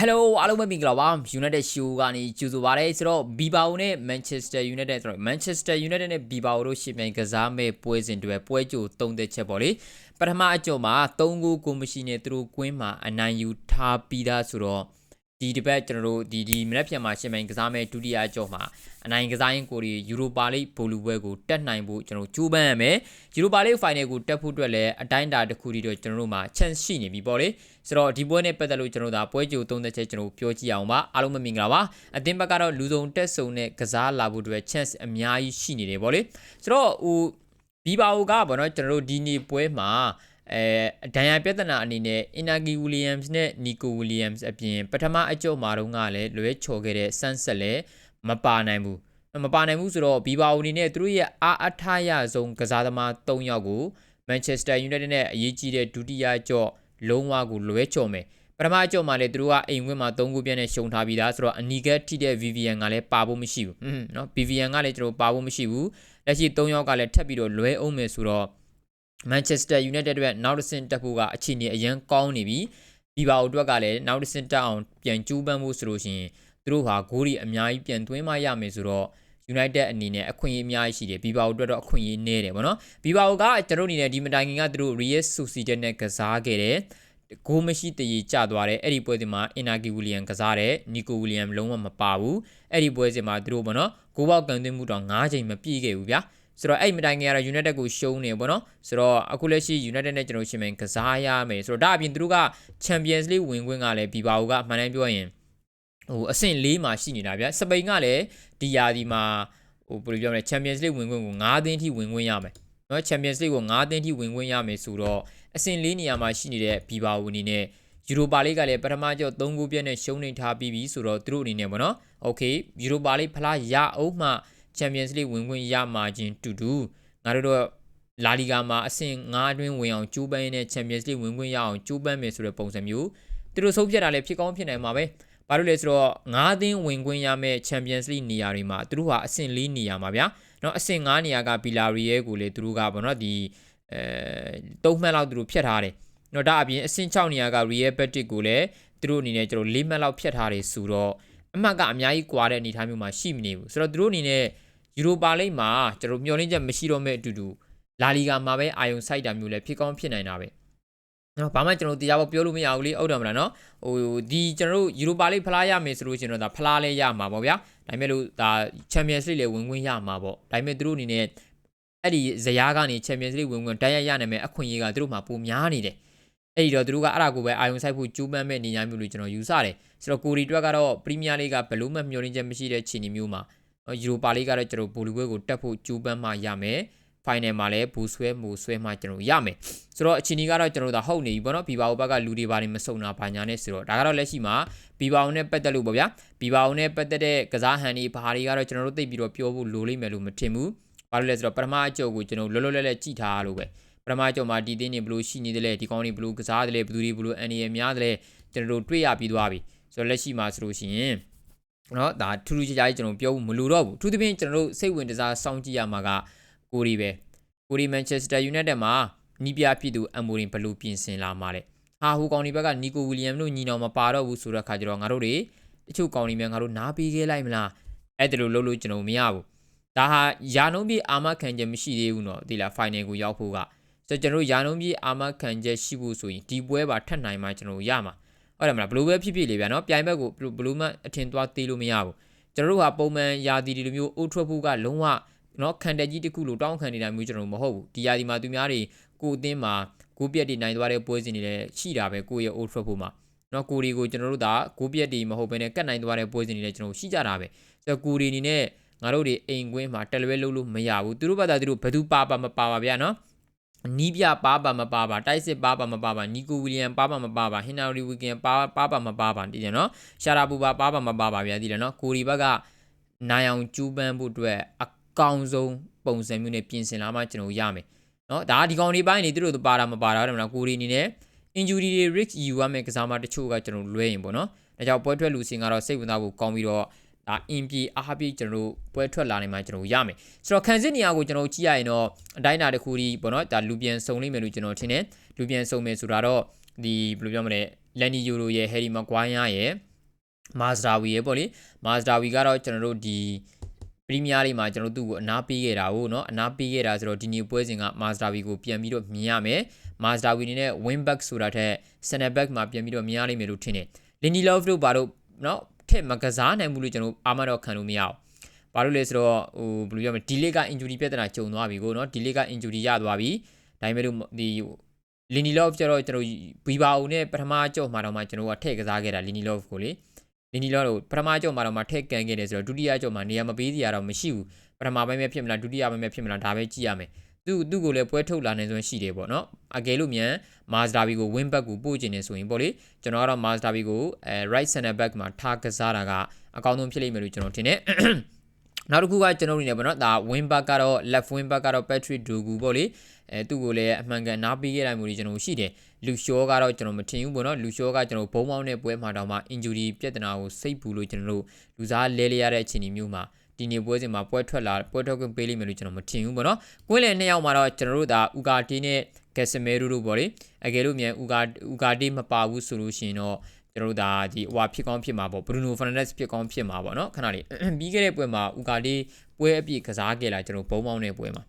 Hello အားလုံးပဲမင်္ဂလာပါ United Show ကနေကြိုဆိုပါရစေဆိုတော့ Bilbao နဲ့ Manchester United ဆိုတော့ Manchester United နဲ့ Bilbao တို့ရှင်ပြိုင်ကစားမဲ့ပွဲစဉ်တွေပွဲကြိုသုံးသက်ချက်ပေါ့လေပထမအကြောမှာ3ဂိုးကိုမရှိနဲ့သူတို့ကွင်းမှာအနိုင်ယူထားပြီးသားဆိုတော့ ဒီတစ်ပတ်ကျွန်တော်တို့ဒီဒီမနေ့ပြန်မှာရှင်ပြိုင်ကစားမဲ့ဒုတိယအကြောမှာအနိုင်ကစားရင်ကိုရီယူရိုပါလိဘောလူပွဲကိုတက်နိုင်ဖို့ကျွန်တော်ကြိုးပမ်းရမယ်ယူရိုပါလိဖိုင်နယ်ကိုတက်ဖို့အတွက်လည်းအတိုင်းအတာတစ်ခုတည်းတော့ကျွန်တော်တို့မှာ chance ရှိနေပြီပေါ့လေဆိုတော့ဒီပွဲနဲ့ပတ်သက်လို့ကျွန်တော်တို့ဒါပွဲကြိုသုံးသက်ချက်ကျွန်တော်ပြောကြည့်အောင်ပါအားလုံးမင်္ဂလာပါအသင်းဘက်ကတော့လူစုံတက်ဆုံနဲ့ကစားလာဖို့အတွက် chance အများကြီးရှိနေတယ်ပေါ့လေဆိုတော့ဟိုဘီဘာအိုကပေါ့နော်ကျွန်တော်တို့ဒီနေ့ပွဲမှာ အဲဒန်ယာပြဿနာအနေနဲ့ Inagi Williams နဲ့ Nico Williams အပြင်ပထမအကြော့မှာတော့ကလည်းလွဲချော်ခဲ့တဲ့ Sunset လည်းမပါနိုင်ဘူးမပါနိုင်ဘူးဆိုတော့ဘီဘာအိုအနေနဲ့သူတို့ရဲ့အားအထားရဆုံးကစားသမား၃ယောက်ကို Manchester United နဲ့အရေးကြီးတဲ့ဒုတိယကြော့လုံးဝကိုလွဲချော်မယ်ပထမအကြော့မှာလည်းသူတို့ကအိမ်ဝင်းမှာ၃ခုပြည့်နဲ့ရှုံထားပြီးသားဆိုတော့အနီကက်ထိတဲ့ VVN ကလည်းပါဖို့မရှိဘူးဟွန်းနော် VVN ကလည်းကျွန်တော်ပါဖို့မရှိဘူးလက်ရှိ၃ယောက်ကလည်းထပ်ပြီးတော့လွဲအောင်မယ်ဆိုတော့ Manchester United အတွက်နောက်တစ်ဆင့်တက်ဖို့ကအခြေအနေအရန်ကောင်းနေပြီဘီဘာအိုအတွက်ကလည်းနောက်တစ်ဆင့်တက်အောင်ပြန်ကြိုးပမ်းဖို့ဆိုလို့ရှိရင်သူတို့ဟာဂိုးရီအများကြီးပြန်သွင်းမှရမယ်ဆိုတော့ United အနေနဲ့အခွင့်အရေးအများကြီးရှိတယ်ဘီဘာအိုအတွက်တော့အခွင့်အရေးနည်းတယ်ဗောနော်ဘီဘာအိုကကျွန်တော်အနေနဲ့ဒီမတိုင်ခင်ကသူတို့ Real Sociedad နဲ့ကစားခဲ့တယ်ဂိုးမရှိတည်ကြသွားတယ်အဲ့ဒီပွဲစဉ်မှာ Inaki William ကစားတယ် Nico William လုံးဝမပါဘူးအဲ့ဒီပွဲစဉ်မှာသူတို့ဗောနော်ဂိုးပေါက်ကန်သွင်းမှုတော့9ချိန်မပြည့်ခဲ့ဘူးဗျာ ဆိုတော့အဲ့မတိုင်ခင်ကတော့ United ကိုရှုံးနေပေါ့နော်ဆိုတော့အခုလက်ရှိ United နဲ့ကျွန်တော်ရှင်မင်ကစားရမယ်ဆိုတော့ဒါအပြင်သူတို့က Champions League ဝင်ခွင့်ကလည်းဘီဘာအိုကအမှန်တမ်းပြောရင်ဟိုအဆင့်၄မှာရှိနေတာဗျစပိန်ကလည်းဒီယာဒီမှာဟိုဘယ်လိုပြောမလဲ Champions League ဝင်ခွင့်ကို9သင်းထိဝင်ခွင့်ရမယ်နော် Champions League ကို9သင်းထိဝင်ခွင့်ရမယ်ဆိုတော့အဆင့်၄နေရာမှာရှိနေတဲ့ဘီဘာအိုအနေနဲ့ယူရိုပါလိကလည်းပထမကျော့3ဂိုးပြည့်နဲ့ရှုံးနေထားပြီးပြီဆိုတော့သူတို့အနေနဲ့ပေါ့နော်။ Okay ယူရိုပါလိဖလားရအောင်မှ Champions League ဝင်ခွင့်ရမှာချင်းတူတူငါတို့တော့လာလီဂါမှာအဆင့်9အတွင်းဝင်အောင်ကြိုးပမ်းနေတဲ့ Champions League ဝင်ခွင့်ရအောင်ကြိုးပမ်းမယ်ဆိုတဲ့ပုံစံမျိုးသူတို့ဆုံးဖြတ်တာလည်းဖြစ်ကောင်းဖြစ်နိုင်မှာပဲဘာလို့လဲဆိုတော့9သင်းဝင်ခွင့်ရမယ့် Champions League နေရာတွေမှာသူတို့ဟာအဆင့်4နေရာမှာဗျာเนาะအဆင့်9နေရာကဘီလာရီရဲကိုလေသူတို့ကပေါ့နော်ဒီအဲ3မှတ်လောက်သူတို့ဖြတ်ထားတယ်เนาะဒါအပြင်အဆင့်6နေရာက Real Betis ကိုလည်းသူတို့အနေနဲ့ကျွန်တော်4မှတ်လောက်ဖြတ်ထားတယ်ဆိုတော့အမှတ်ကအများကြီးကွာတဲ့အနေအထားမျိုးမှာရှိမနေဘူးဆိုတော့သူတို့အနေနဲ့ ယူရိုပါလိမ့်မှာကျွန်တော်မျှော်လင့်ချက်မရှိတော့မဲ့အတူတူလာလီဂါမှာပဲအာယုံစိုက်တာမျိုးလည်းဖြစ်ကောင်းဖြစ်နိုင်တာပဲနော်ဘာမှကျွန်တော်တရားပေါ်ပြောလို့မရဘူးလေဟုတ်တယ်မလားနော်ဟိုဒီကျွန်တော်တို့ယူရိုပါလိဖလားရမယ်ဆိုလို့ရှင်တော့ဒါဖလားလည်းရမှာပေါ့ဗျာဒါပေမဲ့လို့ဒါချန်ပီယံစ်လိလည်းဝင်ခွင့်ရမှာပေါ့ဒါပေမဲ့သူတို့အနေနဲ့အဲ့ဒီဇယားကနေချန်ပီယံစ်လိဝင်ခွင့်တိုက်ရိုက်ရနိုင်မယ်အခွင့်အရေးကသူတို့မှာပိုများနေတယ်အဲ့ဒီတော့သူတို့ကအဲ့ဒါကိုပဲအာယုံဆိုင်ဖို့ကြိုးပမ်းမဲ့နေညာမျိုးလို့ကျွန်တော်ယူဆတယ်ဆိုတော့ကိုရီတွက်ကတော့ပရီးမီးယားလိကဘယ်လို့မှမျှော်လင့်ချက်မရှိတဲ့ခြေအနေမျိုးမှာ ယူရိုပါလိကတော့ကျွန်တော်ဘူလီပွဲကိုတက်ဖို့ကြိုးပမ်းမှရမယ်ဖိုင်နယ်မှာလည်းဘူဆွဲမှုဆွဲမှကျွန်တော်ရမယ်ဆိုတော့အချင်းကြီးကတော့ကျွန်တော်တို့ဟုတ်နေပြီပေါ့နော်ဘီဘာအိုဘက်ကလူတွေဘာတွေမစုံတာဘာညာနဲ့ဆိုတော့ဒါကတော့လက်ရှိမှာဘီဘာအိုနဲ့ပတ်သက်လို့ပေါ့ဗျာဘီဘာအိုနဲ့ပတ်သက်တဲ့ကစားဟန်တွေဘာတွေကတော့ကျွန်တော်တို့သိပြီးတော့ပြောဖို့လိုလိမ့်မယ်လို့မထင်ဘူးဘာလို့လဲဆိုတော့ပထမအကျုပ်ကိုကျွန်တော်လောလောလတ်လတ်ကြည့်ထားလို့ပဲပထမအကျုပ်မှာဒီသင်းတွေဘလို့ရှိနေတယ်လဲဒီကောင်းတွေဘလို့ကစားတယ်လဲဘသူတွေဘလို့အန်ရီများတယ်လဲကျွန်တော်တို့တွေ့ရပြီးသွားပြီဆိုတော့လက်ရှိမှာဆိုလို့ရှိရင် เนาะဒါထူးထူးခြားခြားကြီးကျွန်တော်ပြောဖို့မလိုတော့ဘူးအထူးသဖြင့်ကျွန်တော်တို့စိတ်ဝင်စားစောင့်ကြည့်ရမှာကကိုရီပဲကိုရီမန်ချက်စတာယူနိုက်တက်မှာနီးပြဖြစ်သူအမ်မိုရင်ဘလို့ပြင်ဆင်လာမှာလဲဟာဟိုကောင်ဒီဘက်ကနီကိုဝီလီယမ်တို့ညီနောင်မပါတော့ဘူးဆိုတော့ခါကျတော့ငါတို့တွေတချို့ကောင်ဒီမြန်ငါတို့နားပေးခဲ့လိုက်မလားအဲ့ဒါလိုလုပ်လို့ကျွန်တော်မရဘူးဒါဟာယာနုံးပြေအာမခံချက်မရှိသေးဘူးเนาะဒီလားဖိုင်နယ်ကိုရောက်ဖို့ကဆိုတော့ကျွန်တော်ယာနုံးပြေအာမခံချက်ရှိဖို့ဆိုရင်ဒီပွဲပါထပ်နိုင်မှကျွန်တော်ရမှာ ဟုတ်တယ်မလားဘလူးပဲဖြစ်ဖြစ်လေဗျာနော်ပြိုင်ဘက်ကိုဘလူးမအထင်သွားသေးလို့မရဘူးကျွန်တော်တို့ဟာပုံမှန်ယာတီဒီလိုမျိုးအိုးထွက်ဖို့ကလုံးဝနော်ခံတက်ကြီးတစ်ခုလိုတောင်းခံနေတာမျိုးကျွန်တော်မဟုတ်ဘူးဒီယာတီမှာသူများတွေကိုအသင်းမှာကိုပြက်တွေနိုင်သွားတဲ့ပွဲစဉ်တွေလည်းရှိတာပဲကိုရဲ့အိုးထွက်ဖို့မှာနော်ကိုရီကိုကျွန်တော်တို့ဒါကိုပြက်တွေမဟုတ်ဘဲနဲ့ကတ်နိုင်သွားတဲ့ပွဲစဉ်တွေလည်းကျွန်တော်ရှိကြတာပဲဆိုတော့ကိုရီအနေနဲ့ငါတို့တွေအိမ်ကွင်းမှာတယ်လွဲလုံးလို့မရဘူးသူတို့ဘာသာသူတို့ဘယ်သူပါပါမပါပါဗျာနော် နီးပြပါပါမပါပါတိုက်စစ်ပါပါမပါပါနီကိုဝီလီယမ်ပါပါမပါပါဟင်နာရီဝီကင်ပါပါပါမပါပါတည်တယ်နော်ရှာရာပူပါပါပါမပါပါဗျာတည်တယ်နော်ကိုရီဘက်ကနိုင်အောင်ကျူးပန်းဖို့အတွက်အကောင်ဆုံးပုံစံမျိုးနဲ့ပြင်ဆင်လာမှကျွန်တော်ရမယ်နော်ဒါဒီကောင်တွေပိုင်းနေသူတို့ပါတာမပါတာတော့မလားကိုရီအနေနဲ့ injury တွေ risk ယူရမယ်ကစားမတချို့ကကျွန်တော်လွဲရင်ပေါ့နော်ဒါကြောင့်ပွဲထွက်လူစင်ကတော့စိတ်ဝင်စားဖို့ကောင်းပြီးတော့ ဒါအင်ပြေအားပြေကျွန်တော်တို့ပွဲထွက်လာနေမှာကျွန်တော်ရမယ်ဆိုတော့ခံစစ်နေရာကိုကျွန်တော်ကြည့်ရရင်တော့အတိုင်းအတာတစ်ခုဒီပေါ့နော်ဒါလူပြန်စုံလိမ့်မယ်လို့ကျွန်တော်ထင်တယ်လူပြန်စုံမယ်ဆိုတာတော့ဒီဘယ်လိုပြောမလဲလန်နီယိုရိုရဲ့ဟယ်ရီမကွိုင်းယာရဲ့မာစတာဝီရဲ့ပေါ့လေမာစတာဝီကတော့ကျွန်တော်တို့ဒီပရီးမီးယားလေးမှာကျွန်တော်တို့သူ့ကိုအနာပေးခဲ့တာဟုတ်နော်အနာပေးခဲ့တာဆိုတော့ဒီနေ့ပွဲစဉ်ကမာစတာဝီကိုပြန်ပြီးတော့မြင်ရမယ်မာစတာဝီအနေနဲ့ wing back ဆိုတာထက် center back မှာပြန်ပြီးတော့မြင်ရလိမ့်မယ်လို့ထင်တယ်လင်နီလော့ဖ်တို့ဘာလို့နော် ထက်မကစားနိုင်ဘူးလို့ကျွန်တော်အာမတော့ခံလို့မရဘူး။ဘာလို့လဲဆိုတော့ဟိုဘယ်လိုပြောမလဲ delay က injury ပြဿနာကြုံသွားပြီကိုနော် delay က injury ရသွားပြီ။ဒါပေမဲ့လို့ဒီလီနီလော့ဖ်ကျတော့ကျွန်တော်ဘီဘာအုံနဲ့ပထမကြော့မှာတော့မှကျွန်တော်ကထည့်ကစားခဲ့တာလီနီလော့ဖ်ကိုလေလီနီလော့ဖ်ကိုပထမကြော့မှာတော့မှထည့်ကန်ခဲ့တယ်ဆိုတော့ဒုတိယကြော့မှာနေရာမပေးစီရတော့မရှိဘူးပထမပိုင်းပဲဖြစ်မလားဒုတိယပိုင်းပဲဖြစ်မလားဒါပဲကြည့်ရမယ်။ သူသူ့ကိုလည်းပွဲထုတ်လာနိုင်စွမ်းရှိတယ်ပေါ့နော်အကယ်လို့မြန်မာဇဒါဘီကို win back ကိုပို့ကျင်နေဆိုရင်ပေါ့လေကျွန်တော်ကတော့မာဇဒါဘီကိုအဲ right center back မှာထားကစားတာကအကောင်းဆုံးဖြစ်လိမ့်မယ်လို့ကျွန်တော်ထင်တယ်နောက်တစ်ခုကကျွန်တော်တို့နေပေါ့နော်ဒါ win back ကတော့ left win back ကတော့ Patrick Dogu ပေါ့လေအဲသူ့ကိုလည်းအမှန်ကန်နားပေးခဲ့တိုင်းမျိုးတွေကျွန်တော်ရှိတယ်လူရှောကတော့ကျွန်တော်မထင်ဘူးပေါ့နော်လူရှောကကျွန်တော်ဘုံမောင်းတဲ့ပွဲမှာတောင်မှ injury ပြဿနာကိုစိတ်ပူလို့ကျွန်တော်တို့လူစားလဲလဲရတဲ့အခြေအနေမျိုးမှာ ဒီနေ့ပွဲစဉ်မှာပွဲထွက်လာပွဲထွက်ခွင့်ပေးလိမ့်မယ်လို့ကျွန်တော်မထင်ဘူးပေါ့နော်။ကွင်းလယ်နှစ်ယောက်မှာတော့ကျွန်တော်တို့ဒါဥကာတီနဲ့ဂက်စမဲရူတို့ပေါ့လေ။အကယ်လို့မြန်ဥကာဥကာတီမပါဘူးဆိုလို့ရှိရင်တော့ကျွန်တော်တို့ဒါဒီဟိုဟာဖြစ်ကောင်းဖြစ်မှာပေါ့ဘရူနိုဖာနန်ဒက်စ်ဖြစ်ကောင်းဖြစ်မှာပေါ့နော်ခဏလေးပြီးခဲ့တဲ့ပွဲမှာဥကာတီပွဲအပြည့်ကစားခဲ့လာကျွန်တော်ဘုံမောင်းတဲ့ပွဲမှာ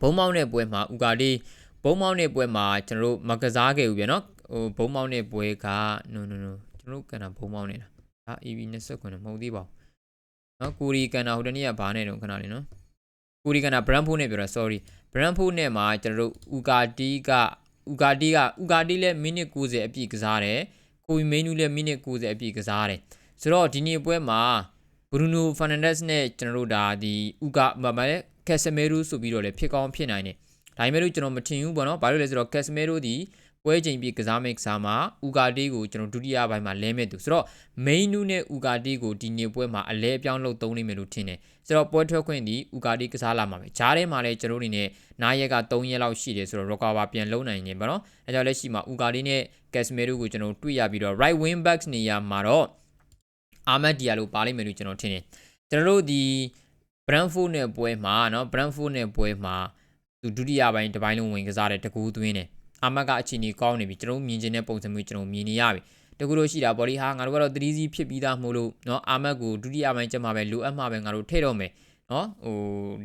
ဘုံမောင်းတဲ့ပွဲမှာဥကာတီဘုံမောင်းတဲ့ပွဲမှာကျွန်တော်တို့မကစားခဲ့ဘူးပြန်နော်ဟိုဘုံမောင်းတဲ့ပွဲက no no no ကျွန်တော်တို့ကန်တာဘုံမောင်းနေတာဟာ EV 29မဟုတ်သေးပါဘူး နော်ကိုရီကန်တာဟိုတနေ့ကဘာနဲ့တော့ခဏလေးနော်ကိုရီကန်တာဘရန်ဖိုးနဲ့ပြောတာ sorry ဘရန်ဖိုးနဲ့မှာကျွန်တော်တို့ဥကာတီကဥကာတီကဥကာတီလည်းမိနစ်90အပြည့်ကစားတယ်ကိုရီမင်းနူးလည်းမိနစ်90အပြည့်ကစားတယ်ဆိုတော့ဒီနေ့ပွဲမှာဘရူနိုဖာနန်ဒက်စ်နဲ့ကျွန်တော်တို့ဒါဒီဥကာမမလဲကက်ဆမီရူဆိုပြီးတော့လည်းဖြစ်ကောင်းဖြစ်နိုင်တယ်ဒါပေမဲ့လို့ကျွန်တော်မထင်ဘူးပေါ့နော်ဘာလို့လဲဆိုတော့ကက်ဆမီရူဒီ ပွဲချိန်ပြကစားမယ့်ကစားမှာဥကာတီကိုကျွန်တော်ဒုတိယပိုင်းမှာလဲမဲ့သူဆိုတော့ main နူးနဲ့ဥကာတီကိုဒီနေ့ပွဲမှာအလဲအပြောင်းလုပ်သုံးနေမယ်လို့ထင်တယ်ဆိုတော့ပွဲထွက်ခွင့်ဒီဥကာတီကစားလာမှာပဲဂျားထဲမှာလည်းကျွန်တော်တို့အနေနဲ့နားရက်က3ရက်လောက်ရှိတယ်ဆိုတော့ recover ပြန်လုံးနိုင်နေပါတော့အဲကြောင့်လက်ရှိမှာဥကာတီနဲ့ကက်စမီရူကိုကျွန်တော်တွေ့ရပြီးတော့ right wing backs နေရာမှာတော့အာမတ်ဒီယာလိုပါလိမ့်မယ်လို့ကျွန်တော်ထင်တယ်ကျွန်တော်တို့ဒီ Brentford နဲ့ပွဲမှာเนาะ Brentford နဲ့ပွဲမှာသူဒုတိယပိုင်းတစ်ပိုင်းလုံးဝင်ကစားတဲ့တကူသွင်းတယ် အာမတ်ကအချိန်ကြီးကောင်းနေပြီကျွန်တော်မြင်ချင်တဲ့ပုံစံမျိုးကျွန်တော်မြင်နေရပြီတကူလို့ရှိတာဘော်လီဟာငါတို့ကတော့3စီးဖြစ်ပြီးသားမို့လို့เนาะအာမတ်ကိုဒုတိယပိုင်းကျမှပဲလိုအပ်မှပဲငါတို့ထည့်တော့မယ်เนาะဟို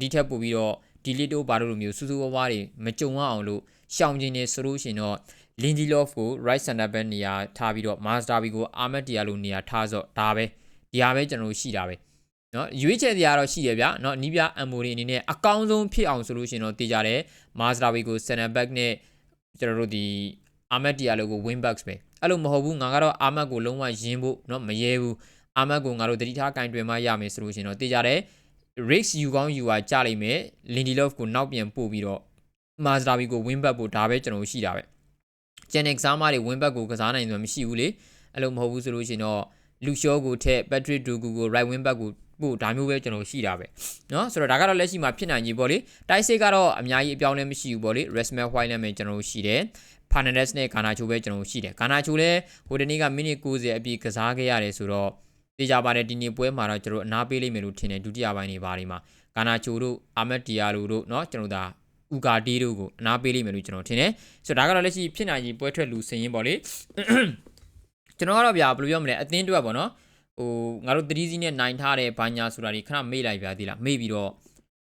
ဒီထက်ပို့ပြီးတော့ဒီလီတိုဘာလို့လိုမျိုးစူးစူးဝါးဝါးတွေမကြုံရအောင်လို့ရှောင်ကျင်နေဆိုလို့ရှိရင်တော့ Lindelof ကို right center back နေရာထားပြီးတော့ Master B ကို Ahmed Diallo နေရာထားဆိုဒါပဲဒီဟာပဲကျွန်တော်ရှိတာပဲเนาะရွေးချယ်စရာတော့ရှိတယ်ဗျเนาะနီးပြအမ်မိုရီအနေနဲ့အကောင်းဆုံးဖြစ်အောင်ဆိုလို့ရှိရင်တော့တည်ကြတယ် Master B ကို center back နဲ့ ကျွန်တော်တို့ဒီ Ahmed Diallo ကို wing backs ပဲအဲ့လိုမဟုတ်ဘူးငါကတော့ Ahmed ကိုလုံးဝယင်းဖို့เนาะမရဲဘူး Ahmed ကိုငါတို့တတိထားကင်တွင်မှရမယ်ဆိုလို့ရှိရင်တော့တည်ကြတယ် Rix ယူကောင်းယူပါကြလိမ့်မယ် Lindelof ကိုနောက်ပြန်ပို့ပြီးတော့ Master B ကို wing back ဖို့ဒါပဲကျွန်တော်ရှိတာပဲကျန်တဲ့ကစားမတွေ win back ကိုကစားနိုင်တယ်မရှိဘူးလေအဲ့လိုမဟုတ်ဘူးဆိုလို့ရှိရင်တော့လူရှောကိုထက် Patrick Dogu ကို right win back ကို ပို့ဒါမျိုးပဲကျွန်တော်ရှိတာပဲเนาะဆိုတော့ဒါကတော့လက်ရှိမှာဖြစ်နိုင်ကြီးပေါ့လေတိုက်စစ်ကတော့အများကြီးအပြောင်းလဲမရှိဘူးပေါ့လေ Rasmus White နဲ့ပဲကျွန်တော်ရှိတယ် Fernandes နဲ့ Garnacho ပဲကျွန်တော်ရှိတယ် Garnacho လည်းဟိုတနေ့ကမိနစ်90အပြည့်ကစားခဲ့ရတယ်ဆိုတော့တေးကြပါတယ်ဒီနေ့ပွဲမှာတော့ကျွန်တော်အနားပေးလိမ့်မယ်လို့ထင်တယ်ဒုတိယပိုင်းနေပါဒီမှာ Garnacho တို့ Ahmed Diallo တို့เนาะကျွန်တော်ဒါဥကာတီးတို့ကိုအနားပေးလိမ့်မယ်လို့ကျွန်တော်ထင်တယ်ဆိုတော့ဒါကတော့လက်ရှိဖြစ်နိုင်ကြီးပွဲထွက်လူစင်ရင်ပေါ့လေကျွန်တော်ကတော့ဗျာဘယ်လိုပြောမလဲအသင်းအတွက်ပေါ့နော် ဟိုငါတို့3စီးနဲ့နိုင်ထားတဲ့ဘာညာဆိုတာဒီခဏမေ့လိုက်ပြသေးလားမေ့ပြီးတော့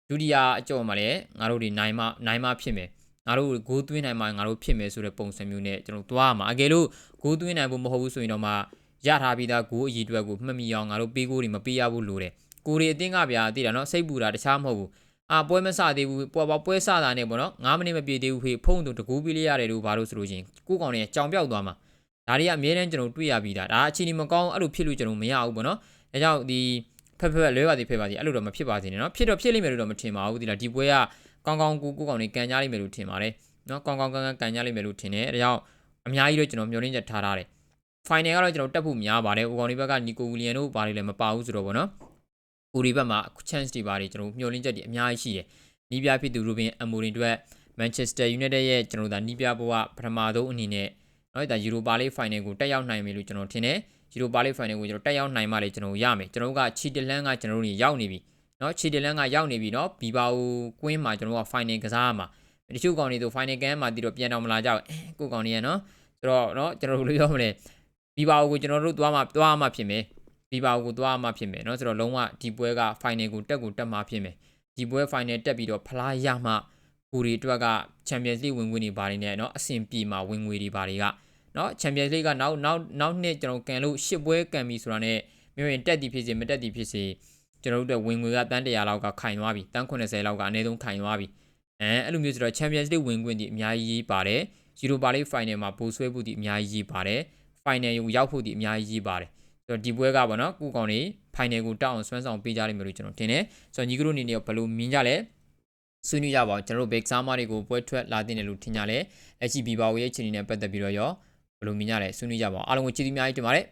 ဒုတိယအကြော့မှာလည်းငါတို့ဒီနိုင်မှနိုင်မှဖြစ်မယ်ငါတို့ဂိုးသွင်းနိုင်မှငါတို့ဖြစ်မယ်ဆိုတဲ့ပုံစံမျိုးနဲ့ကျွန်တော်သွားမှာအကယ်လို့ဂိုးသွင်းနိုင်ဖို့မဟုတ်ဘူးဆိုရင်တော့မှရထားပြီးသားဂိုးအကြီးအတွက်ကိုမှတ်မိအောင်ငါတို့ပေးဂိုးတွေမပေးရဘူးလို့တယ်ကိုရီအတင်းကဗျာသိတာနော်စိတ်ပူတာတခြားမဟုတ်ဘူးအာပွဲမစသေးဘူးပွဲပွဲစတာနဲ့ပေါ့နော်9မိနစ်မပြည့်သေးဘူးဖေးဖုံးသူတကူးပေးလိုက်ရတယ်လို့ဘာလို့ဆိုလို့ချင်းကိုကောင်တွေကကြောင်ပြောက်သွားမှာ ဒါတွေကအများတန်းကျွန်တော်တွေ့ရပြီးတာဒါအချိန်ဒီမကောင်းအဲ့လိုဖြစ်လို့ကျွန်တော်မရဘူးပေါ့နော်ဒါကြောင့်ဒီဖက်ဖက်လွဲပါသေးဖက်ပါသေးအဲ့လိုတော့မဖြစ်ပါစေနဲ့နော်ဖြစ်တော့ဖြစ်လိမ့်မယ်လို့တော့မထင်ပါဘူးဒီလားဒီပွဲကကောင်းကောင်းကိုကိုကောင်တွေကန်ကြလိမ့်မယ်လို့ထင်ပါတယ်နော်ကောင်းကောင်းကန်ကန်ကန်ကြလိမ့်မယ်လို့ထင်တယ်ဒါကြောင့်အများကြီးတော့ကျွန်တော်မျှော်လင့်ချက်ထားထားတယ် final ကတော့ကျွန်တော်တက်ဖို့များပါတယ်ဦးကောင်ဒီဘက်ကနီကိုဝီလီယန်တို့ဘာတွေလည်းမပါဘူးဆိုတော့ဗောနော်ဦးဒီဘက်မှာ chance တွေပါတယ်ကျွန်တော်မျှော်လင့်ချက်တွေအများကြီးရှိတယ်နီးပြဖြစ်သူရူဘင်အမိုရင်အတွက် Manchester United ရဲ့ကျွန်တော်တို့ဒါနီးပြဘဝပထမဆုံးအနေနဲ့ နော်ဒါယူရိုပါလေးဖိုင်နယ်ကိုတက်ရောက်နိုင်ပြီလို့ကျွန်တော်ထင်တယ်ယူရိုပါလေးဖိုင်နယ်ကိုကျွန်တော်တက်ရောက်နိုင်မှလေကျွန်တော်ရမယ်ကျွန်တော်ကချီတလန်ကကျွန်တော်တို့ရောက်နေပြီနော်ချီတလန်ကရောက်နေပြီနော်ဘီဘာအိုကွင်းမှာကျွန်တော်ကဖိုင်နယ်ကစားမှာတချို့ကောင်တွေဆို final game မှာတီတော့ပြန်တော့မလာကြဘူးကိုကောင်တွေရနော်ဆိုတော့နော်ကျွန်တော်တို့လို့ပြောမလဲဘီဘာကိုကျွန်တော်တို့သွားမှသွားမှဖြစ်မယ်ဘီဘာကိုသွားမှဖြစ်မယ်နော်ဆိုတော့လုံးဝဒီပွဲက final ကိုတက်ကိုတက်မှဖြစ်မယ်ဒီပွဲ final တက်ပြီးတော့ဖလားရမှ ကိုရီအတွက်က Champions League ဝင်ငွေတွေဘာတွေနဲ့เนาะအဆင်ပြေမှာဝင်ငွေတွေဘာတွေကเนาะ Champions League ကနောက်နောက်နောက်နှစ်ကျွန်တော်ကန်လို့၈ပွဲကန်ပြီဆိုတာနဲ့မျိုးရင်တက်သည်ဖြစ်စေမတက်သည်ဖြစ်စေကျွန်တော်တို့ဝင်ငွေကတန်း100လောက်ကခိုင်သွားပြီတန်း80လောက်ကအနည်းဆုံးခိုင်သွားပြီအဲအဲ့လိုမျိုးဆိုတော့ Champions League ဝင်ခွင့်ဒီအများကြီးပါတယ် Europa League Final မှာပိုဆွဲဖို့ဒီအများကြီးပါတယ် Final ကိုရောက်ဖို့ဒီအများကြီးပါတယ်ဆိုတော့ဒီပွဲကပေါ့နော်ကုကောင်တွေ Final ကိုတောက်အောင်ဆွမ်းဆောင်ပေးကြလိမ့်မယ်လို့ကျွန်တော်ထင်တယ်ဆိုတော့ညီကတို့အနေနဲ့ဘယ်လိုမြင်ကြလဲ ဆွေးနွေးကြပါဦးကျွန်တော်တို့ဘက်စားမတွေကိုပွဲထွက်လာတင်တယ်လို့ထင်ကြလဲလက်ရှိဘီဘာဝရဲ့အခြေအနေနဲ့ပတ်သက်ပြီးတော့ရောဘယ်လိုမြင်ကြလဲဆွေးနွေးကြပါဦးအားလုံးကိုကျေးဇူးအများကြီးတင်ပါတယ်